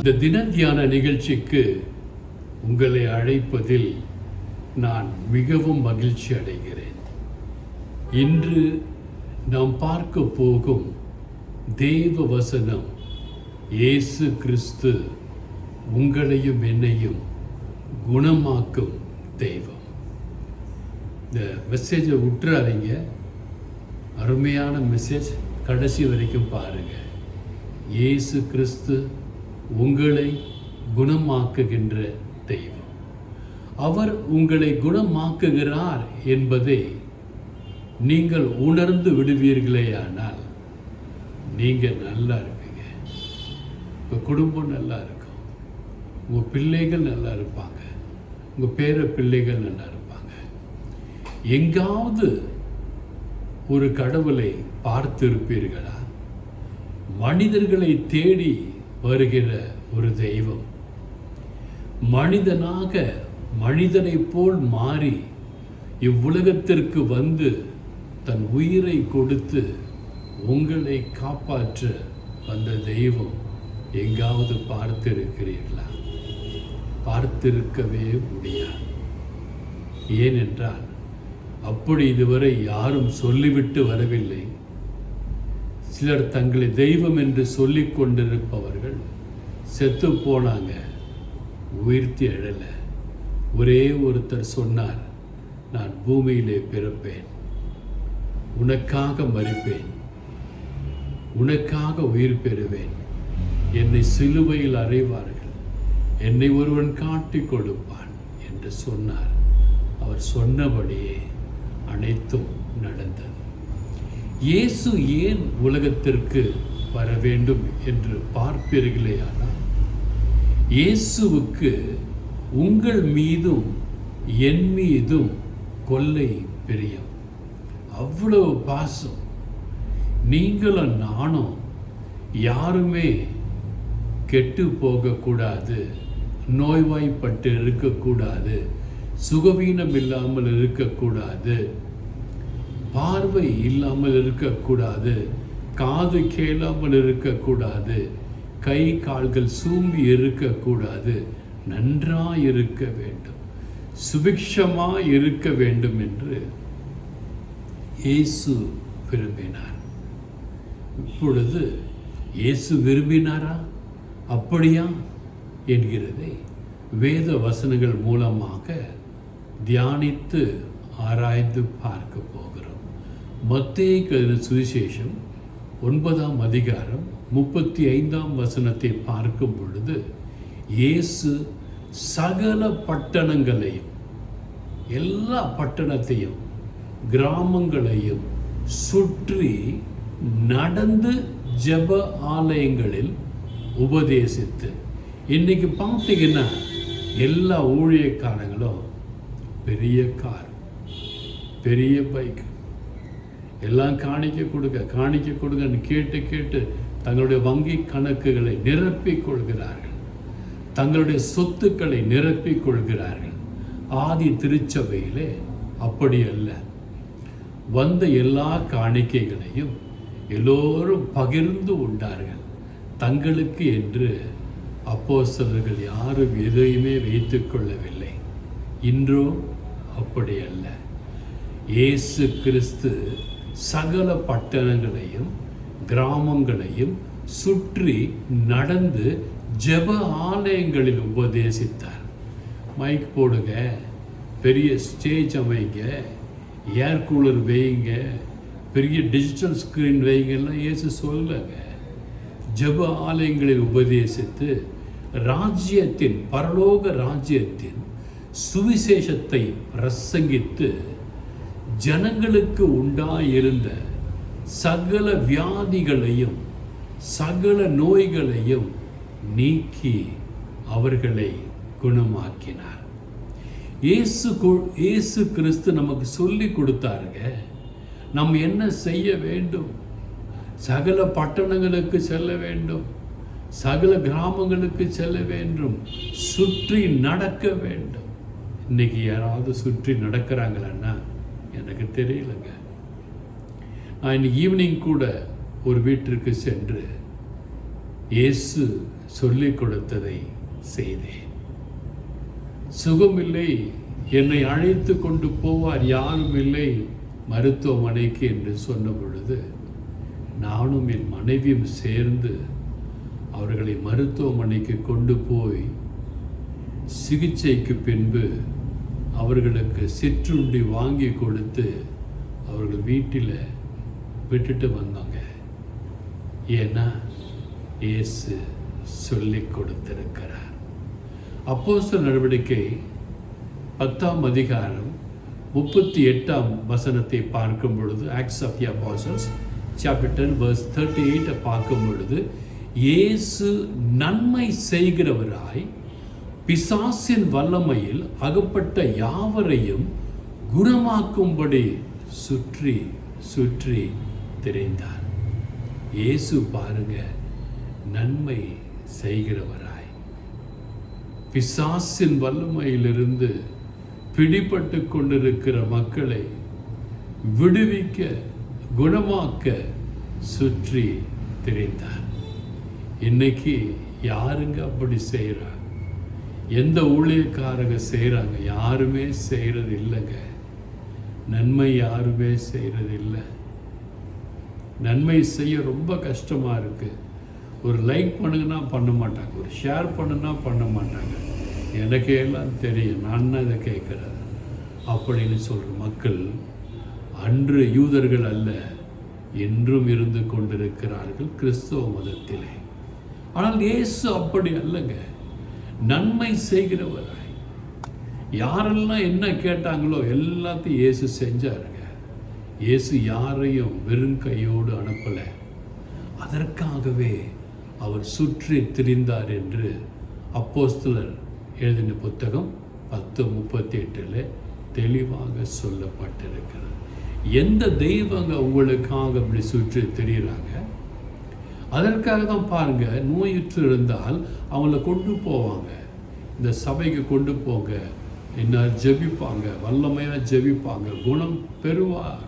இந்த தின தியான நிகழ்ச்சிக்கு உங்களை அழைப்பதில் நான் மிகவும் மகிழ்ச்சி அடைகிறேன். இன்று நாம் பார்க்க போகும் தேவ வசனம் இயேசு கிறிஸ்து உங்களையும் என்னையும் குணமாக்கும் தெய்வம். இந்த மெசேஜை விட்டுறாதீங்க அருமையான மெசேஜ் கடைசி வரைக்கும் பாருங்கள் இயேசு கிறிஸ்து உங்களை குணமாக்குகின்ற தெய்வம். அவர் உங்களை குணமாக்குகிறார் என்பதை நீங்கள் உணர்ந்து விடுவீர்களேயானால் நீங்கள் நல்லா இருப்பீங்க. உங்கள் குடும்பம் நல்லா இருக்கும். உங்கள் பிள்ளைகள் நல்லா இருப்பாங்க. உங்கள் பேர பிள்ளைகள் நல்லா இருப்பாங்க. எங்காவது ஒரு கடவுளை பார்த்திருப்பீர்களா? மனிதர்களை தேடி வருகிற ஒரு தெய்வம். மனிதனாக மனிதனைப் போல் மாறி இவ்வுலகத்திற்கு வந்து தன் உயிரை கொடுத்து உங்களை காப்பாற்ற வந்த தெய்வம் எங்காவது பார்த்திருக்கிறீர்களா? பார்த்திருக்கவே முடியாது. ஏனென்றால் அப்படி இதுவரை யாரும் சொல்லிவிட்டு வரவில்லை. சிலர் தங்களை தெய்வம் என்று சொல்லி கொண்டிருப்பவர்கள் செத்து போனாங்க. உயிர்த்தி எழலை. ஒரே ஒருத்தர் சொன்னார் நான் பூமியிலே பிறப்பேன். உனக்காக மறிப்பேன் உனக்காக உயிர் பெறுவேன். என்னை சிலுவையில் அறைவார்கள். என்னை ஒருவன் காட்டிக் கொடுப்பான் என்று சொன்னார். அவர் சொன்னபடியே அனைத்தும் நடந்தது. இயேசு ஏன் உலகத்திற்கு வர வேண்டும் என்று பார்ப்பீர்களே ஆனால் இயேசுவுக்கு உங்கள் மீதும் என் மீதும் கொல்லை பிரியம். அவ்வளோ பாசம். நீங்களும் நானும் யாருமே கெட்டு போகக்கூடாது நோய்வாய்ப்பட்டு இருக்கக்கூடாது சுகவீனம் இல்லாமல் இருக்கக்கூடாது பார்வை இல்லாமல் இருக்கக்கூடாது காது கேளாமல் இருக்கக்கூடாது கை கால்கள் சூம்பி இருக்கக்கூடாது நன்றாக இருக்க வேண்டும் சுபிக்ஷமாக இருக்க வேண்டும் என்று இயேசு விரும்பினார். இப்பொழுது இயேசு விரும்பினாரா? அப்படியா என்கிறதை வேத வசனங்கள் மூலமாக தியானித்து ஆராய்ந்து பார்க்க மத்திய கருத சுவிசேஷம் ஒன்பதாம் அதிகாரம் முப்பத்தி ஐந்தாம் வசனத்தை பார்க்கும் பொழுது இயேசு சகல பட்டணங்களையும் எல்லா பட்டணத்தையும் கிராமங்களையும் சுற்றி நடந்து ஜெப ஆலயங்களில் உபதேசித்து இன்னைக்கு பார்த்தீங்கன்னா எல்லா ஊழியக்காரங்களும் பெரிய கார் பெரிய பைக் எல்லாம் காணிக்க கொடுக்க காணிக்க கொடுங்கன்னு கேட்டு கேட்டு தங்களுடைய வங்கி கணக்குகளை நிரப்பிக் கொள்கிறார்கள். தங்களுடைய சொத்துக்களை நிரப்பிக் கொள்கிறார்கள். ஆதி திருச்சபையிலே அப்படி அல்ல. வந்த எல்லா காணிக்கைகளையும் எல்லோரும் பகிர்ந்து உண்டார்கள். தங்களுக்கு என்று அப்போஸ்தலர்கள் யாரும் எதையுமே வைத்து கொள்ளவில்லை. இன்றோ அப்படி அல்ல. இயேசு கிறிஸ்து சகல பட்டணங்களையும் கிராமங்களையும் சுற்றி நடந்து ஜெப ஆலயங்களில் உபதேசித்தார். மைக் போடுங்க. பெரிய ஸ்டேஜ் அமைங்க. ஏர் கூலர் வைங்க. பெரிய டிஜிட்டல் ஸ்க்ரீன் வைங்கெல்லாம் ஏசு சொல்லுங்க ஜெப ஆலயங்களில் உபதேசித்து ராஜ்யத்தின் பரலோக ராஜ்யத்தின் சுவிசேஷத்தை பிரசங்கித்து ஜனங்களுக்கு உண்டாயிருந்த சகல வியாதிகளையும் சகல நோய்களையும் நீக்கி அவர்களை குணமாக்கினார். இயேசு இயேசு கிறிஸ்து நமக்கு சொல்லி கொடுத்தாருங்க நம்ம என்ன செய்ய வேண்டும்? சகல பட்டணங்களுக்கு செல்ல வேண்டும் சகல கிராமங்களுக்கு செல்ல வேண்டும் சுற்றி நடக்க வேண்டும். இன்னைக்கு யாராவது சுற்றி நடக்கிறாங்களான்னா எனக்கு தெரியலங்க. நான் இன்னைக்கு ஈவினிங் கூட ஒரு வீட்டிற்கு சென்று இயேசு சொல்லிக் கொடுத்ததை செய்தேன். சுகமில்லை என்னை அழைத்து கொண்டு போவார் யாரும் இல்லை மருத்துவமனைக்கு என்று சொன்ன பொழுது நானும் என் மனைவியும் சேர்ந்து அவர்களை மருத்துவமனைக்கு கொண்டு போய் சிகிச்சைக்கு பின்பு அவர்களுக்கு சிற்றுண்டி வாங்கி கொடுத்து அவர்கள் வீட்டில் விட்டுட்டு வந்தாங்க. ஏன்னா இயேசு சொல்லிக் கொடுத்திருக்கிறார். அப்போஸ்தலர் நடவடிக்கை பத்தாம் அதிகாரம் முப்பத்தி எட்டாம் வசனத்தை பார்க்கும் பொழுது Acts of the Apostles chapter verse thirty எயிட்டை பார்க்கும் பொழுது இயேசு நன்மை செய்கிறவராய் பிசாசின் வல்லமையில் அகப்பட்ட யாவரையும் குணமாக்கும்படி சுற்றி சுற்றி திரைந்தார். இயேசு பாருங்க நன்மை செய்கிறவராய். பிசாசின் வல்லமையிலிருந்து பிடிபட்டு கொண்டிருக்கிற மக்களை விடுவிக்க குணமாக்க சுற்றி திரிந்தார். இன்னைக்கு யாருங்க அப்படி செய்கிறாங்க எந்த ஊழியக்காரங்க செய்கிறாங்க யாருமே செய்கிறது இல்லைங்க நன்மை யாருமே செய்கிறது இல்லை நன்மை செய்ய ரொம்ப கஷ்டமாக இருக்குது ஒரு லைக் பண்ணுங்கன்னா பண்ண மாட்டாங்க. ஒரு ஷேர் பண்ணுன்னா பண்ண மாட்டாங்க. எனக்கே எல்லாம் தெரியும். நான் தான் இதை கேட்குறேன். அப்படின்னு சொல்கிற மக்கள் அன்று யூதர்கள் அல்ல என்றும் இருந்து கொண்டிருக்கிறார்கள் கிறிஸ்தவ மதத்திலே. ஆனால் இயேசு அப்படி அல்லங்க. நன்மை செய்கிறவராய். யாரெல்லாம் என்ன கேட்டாங்களோ எல்லாத்தையும் இயேசு செஞ்சாருங்க. இயேசு யாரையும் வெறும் கையோடு அனுப்பலை. அதற்காகவே அவர் சுற்றி திரிந்தார் என்று அப்போஸ்தலர் எழுதின புத்தகம் பத்து முப்பத்தி எட்டில் தெளிவாக சொல்லப்பட்டிருக்கிறது. எந்த தெய்வங்க உங்களுக்காக அப்படி சுற்றி தெரிகிறாங்க அதற்காக தான் பாருங்க நோயுற்று இருந்தால் அவங்கள கொண்டு போவாங்க. இந்த சபைக்கு கொண்டு போங்க. என்ன ஜெபிப்பாங்க வல்லமையாக ஜெபிப்பாங்க குணம் பெறுவார்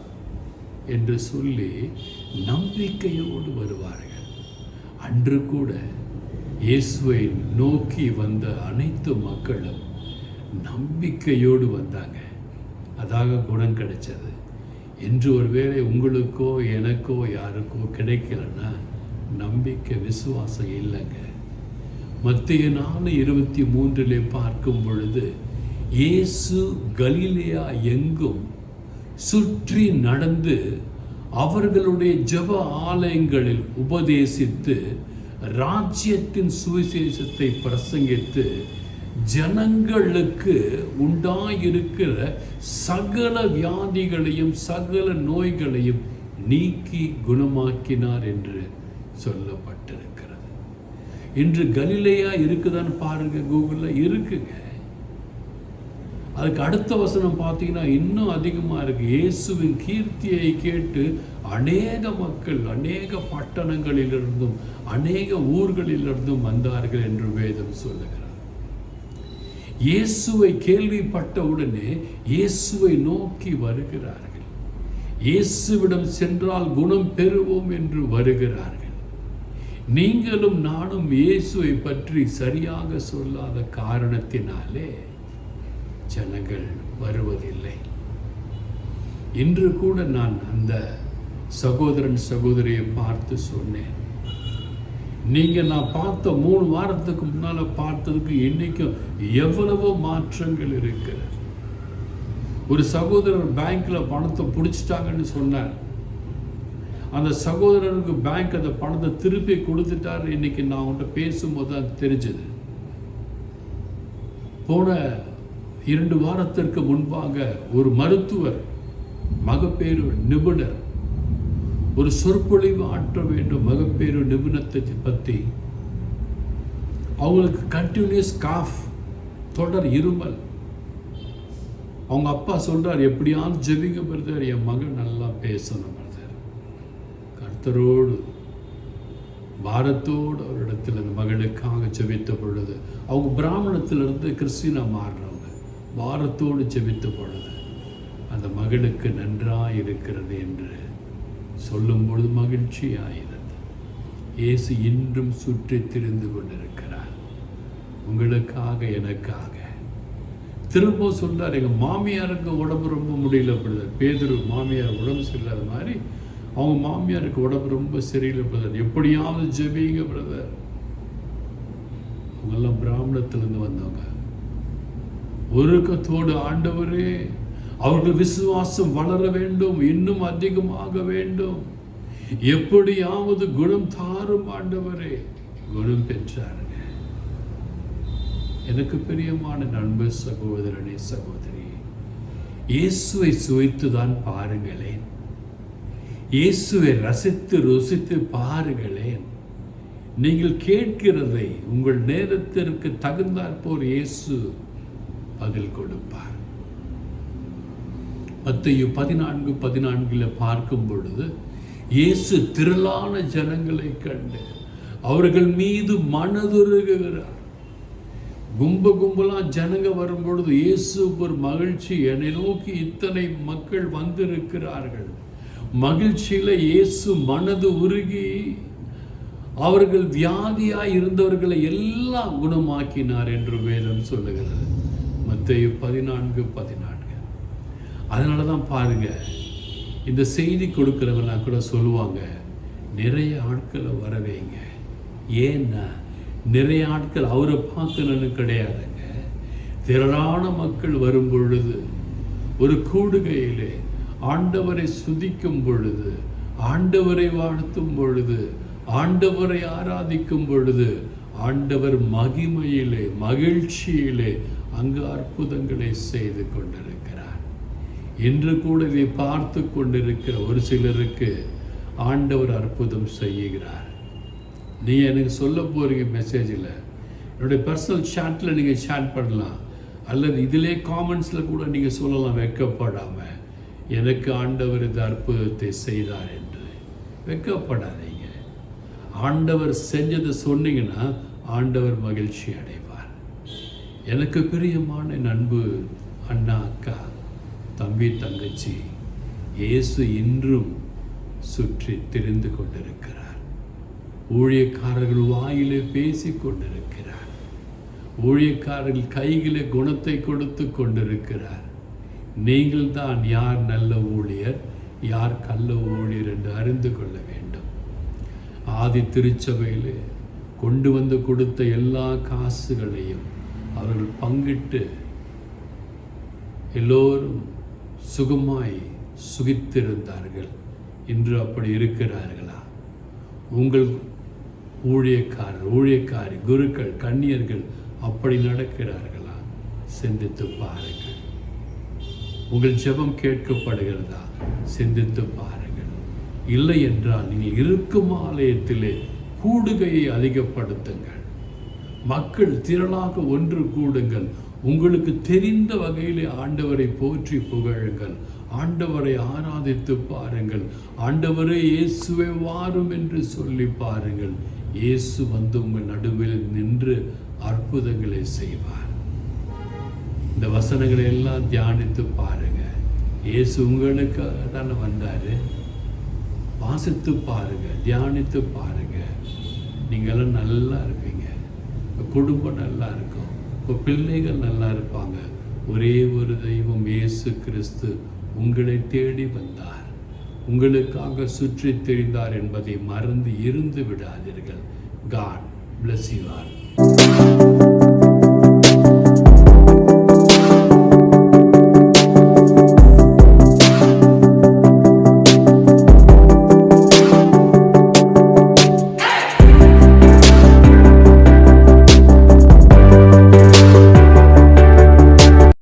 என்று சொல்லி நம்பிக்கையோடு வருவார்கள். அன்று கூட இயேசுவை நோக்கி வந்த அனைத்து மக்களும் நம்பிக்கையோடு வந்தாங்க. அதாக குணம் கிடைச்சது. என்று ஒருவேளை உங்களுக்கோ எனக்கோ யாருக்கோ கிடைக்கலன்னா நம்பிக்கை விசுவாசம் இல்லைங்க. மத்திய நாலு இருபத்தி மூன்றிலே பார்க்கும் பொழுது இயேசு கலிலேயா எங்கும் சுற்றி நடந்து அவர்களுடைய ஜப ஆலயங்களில் உபதேசித்து ராஜ்யத்தின் சுவிசேஷத்தை பிரசங்கித்து ஜனங்களுக்கு உண்டாயிருக்கிற சகல வியாதிகளையும் சகல நோய்களையும் நீக்கி குணமாக்கினார் என்று சொல்லப்பட்டிருக்கிறது. இன்று கலிலையா இருக்குதான்னு பாருங்க கூகுளில் இருக்குங்க. அதுக்கு அடுத்த வசனம் பார்த்தீங்கன்னா இன்னும் அதிகமாக இருக்கு. இயேசுவின் கீர்த்தியை கேட்டு அநேக மக்கள் அநேக பட்டணங்களிலிருந்தும் அநேக ஊர்களிலிருந்தும் வந்தார்கள் என்று வேதம் சொல்லுகிறார் இயேசுவை கேள்விப்பட்ட உடனே இயேசுவை நோக்கி வருகிறார்கள். இயேசுவிடம் சென்றால் குணம் பெறுவோம் என்று வருகிறார்கள். நீங்களும் நானும் இயேசுவை பற்றி சரியாக சொல்லாத காரணத்தினாலே ஜனங்கள் வருவதில்லை. இன்று கூட நான் அந்த சகோதரன் சகோதரியை பார்த்து சொன்னேன். நீங்கள் நான் பார்த்த மூணு வாரத்துக்கு முன்னால் பார்த்ததுக்கு இன்றைக்கும் எவ்வளவோ மாற்றங்கள் இருக்கிறது. ஒரு சகோதரர் பேங்க்ல பணத்தை பிடிச்சிட்டாங்கன்னு சொன்னார். அந்த சகோதரனுக்கு பேங்க் அந்த பணத்தை திருப்பி கொடுத்துட்டார் இன்னைக்கு நான் உன்ட்ட பேசும்போது தான் தெரிஞ்சது. போன இரண்டு வாரத்திற்கு முன்பாக ஒரு மருத்துவர் மகப்பேறு நிபுணர் ஒரு சொற்பொழிவு ஆற்ற வேண்டும் மகப்பேறு நிபுணத்தை பற்றி அவங்களுக்கு கண்டினியூஸ் காஃப் தொடர் இருமல். அவங்க அப்பா சொல்றார் எப்படியாவது ஜெபிங்க பிரதர் என் மகன் நல்லா பேசணும். கத்தரோடு பாரத்தோடு அவரிடத்தில் அந்த மகளுக்காக செபித்த பொழுது அவங்க பிராமணத்திலிருந்து கிறிஸ்டினா மாறுறவங்க பாரத்தோடு செபித்த பொழுது அந்த மகளுக்கு நன்றாக இருக்கிறது என்று சொல்லும் பொழுது மகிழ்ச்சியாயிருந்தது. இயேசு இன்றும் சுற்றி திரிந்து கொண்டிருக்கிறார். உங்களுக்காக எனக்காக. திரும்ப சொல்றார் எங்கள் மாமியாருக்கு உடம்பு ரொம்ப முடியல அப்படிதான் பேதுரு மாமியார் உடம்பு சரியில்லாத மாதிரி அவங்க மாமியாருக்கு உடம்பு ரொம்ப சரியில்லை பிரதர் எப்படியாவது ஜெபிங்க பிரதர் அவங்கெல்லாம் பிராமணத்திலிருந்து வந்தவங்க. ஒருக்கத்தோடு ஆண்டவரே அவர்கள் விசுவாசம் வளர வேண்டும் இன்னும் அதிகமாக வேண்டும். எப்படியாவது குணம் தாரும் ஆண்டவரே. குணம் பெற்றாருங்க. எனக்கு பிரியமான நண்பு சகோதரனே சகோதரி இயேசுவை சுவைத்துதான் பாருங்களேன். இயேசுவை ரசித்து ருசித்து பாருங்களேன். நீங்கள் கேட்கிறதை உங்கள் நேரத்திற்கு தகுந்தாற்போர் இயேசு பதில் கொடுப்பார். மத்தையு பதினான்கு பதினான்கில் பார்க்கும் பொழுது இயேசு திரளான ஜனங்களை கண்டு அவர்கள் மீது மனதுருகிறார் கும்ப கும்பலா ஜனங்க வரும்பொழுது இயேசு ஒரு மகிழ்ச்சி என்னை நோக்கி இத்தனை மக்கள் வந்திருக்கிறார்கள். மகிழ்ச்சியில் இயேசு மனது உருகி அவர்கள் வியாதியாக இருந்தவர்களை எல்லாம் குணமாக்கினார் என்று வேதம் சொல்லுகிறது. மத்திய பதினான்கு பதினான்கு. அதனால தான் பாருங்க இந்த செய்தி கொடுக்குறவனா கூட சொல்லுவாங்க நிறைய ஆட்களை வரவேங்க. ஏன்னா நிறைய ஆட்கள் அவரை பார்க்கணும்னு கிடையாதுங்க. திரளான மக்கள் வரும் பொழுது ஒரு கூடுகையிலே ஆண்டவரை சுதிக்கும் பொழுது ஆண்டவரை வாழ்த்தும் பொழுது ஆண்டவரை ஆராதிக்கும் பொழுது ஆண்டவர் மகிமையிலே மகிழ்ச்சியிலே அங்கு அற்புதங்களை செய்து கொண்டிருக்கிறார். இன்று கூட இதை பார்த்து கொண்டிருக்கிற ஒரு சிலருக்கு ஆண்டவர் அற்புதம் செய்கிறார். நீ எனக்கு சொல்ல போகிறீங்க மெசேஜில் என்னுடைய பர்சனல் சாட்டில் நீங்கள் ஷேர் பண்ணலாம். அல்லது இதிலே காமெண்ட்ஸில் கூட நீங்கள் சொல்லலாம் வெக்கப்படாமல் எனக்கு ஆண்டவர் இந்த அற்புதத்தை செய்தார் என்று. வெக்கப்படாதீங்க ஆண்டவர் செஞ்சதை சொன்னீங்கன்னா ஆண்டவர் மகிழ்ச்சி அடைவார். எனக்கு பிரியமான நண்பு அண்ணா அக்கா தம்பி தங்கச்சி இயேசு இன்றும் சுற்றி திரிந்து கொண்டிருக்கிறார். ஊழியக்காரர்கள் வாயிலே பேசி கொண்டிருக்கிறார். ஊழியக்காரர்கள் கையிலே குணத்தை கொடுத்து கொண்டிருக்கிறார். நீங்கள் தான் யார் நல்ல ஊழியர் யார் கள்ள ஊழியர் என்று அறிந்து கொள்ள வேண்டும். ஆதி திருச்சபையில் கொண்டு வந்து கொடுத்த எல்லா காசுகளையும் அவர்கள் பங்கிட்டு எல்லோரும் சுகமாய் சுகித்திருந்தார்கள். இன்று அப்படி இருக்கிறார்களா? உங்கள் ஊழியக்காரர் ஊழியக்காரி குருக்கள் கன்னியர்கள் அப்படி நடக்கிறார்களா? சிந்தித்து பாருங்கள். உங்கள் ஜெபம் கேட்கப்படுகிறதா? சிந்தித்து பாருங்கள். இல்லை என்றால் நீங்கள் இருக்கும் ஆலயத்திலே கூடுகையை அதிகப்படுத்துங்கள். மக்கள் திரளாக ஒன்று கூடுங்கள். உங்களுக்கு தெரிந்த வகையிலே ஆண்டவரை போற்றி புகழுங்கள். ஆண்டவரை ஆராதித்து பாருங்கள். ஆண்டவரே இயேசுவை வாரும் என்று சொல்லி பாருங்கள். இயேசு வந்து உங்கள் நடுவில் நின்று அற்புதங்களை செய்வார். இந்த வசனங்களை எல்லாம் தியானித்து பாருங்கள் இயேசு உங்களுக்காக தானே வந்தார். வாசித்து பாருங்கள் தியானித்து பாருங்கள் நீங்களாம் நல்லா இருப்பீங்க. குடும்பம் நல்லா இருக்கும். இப்போ பிள்ளைகள் நல்லா இருப்பாங்க. ஒரே ஒரு தெய்வம் இயேசு கிறிஸ்து உங்களை தேடி வந்தார். உங்களுக்காக சுற்றித் தெரிந்தார் என்பதை மறந்து இருந்து விடாதீர்கள். God bless you are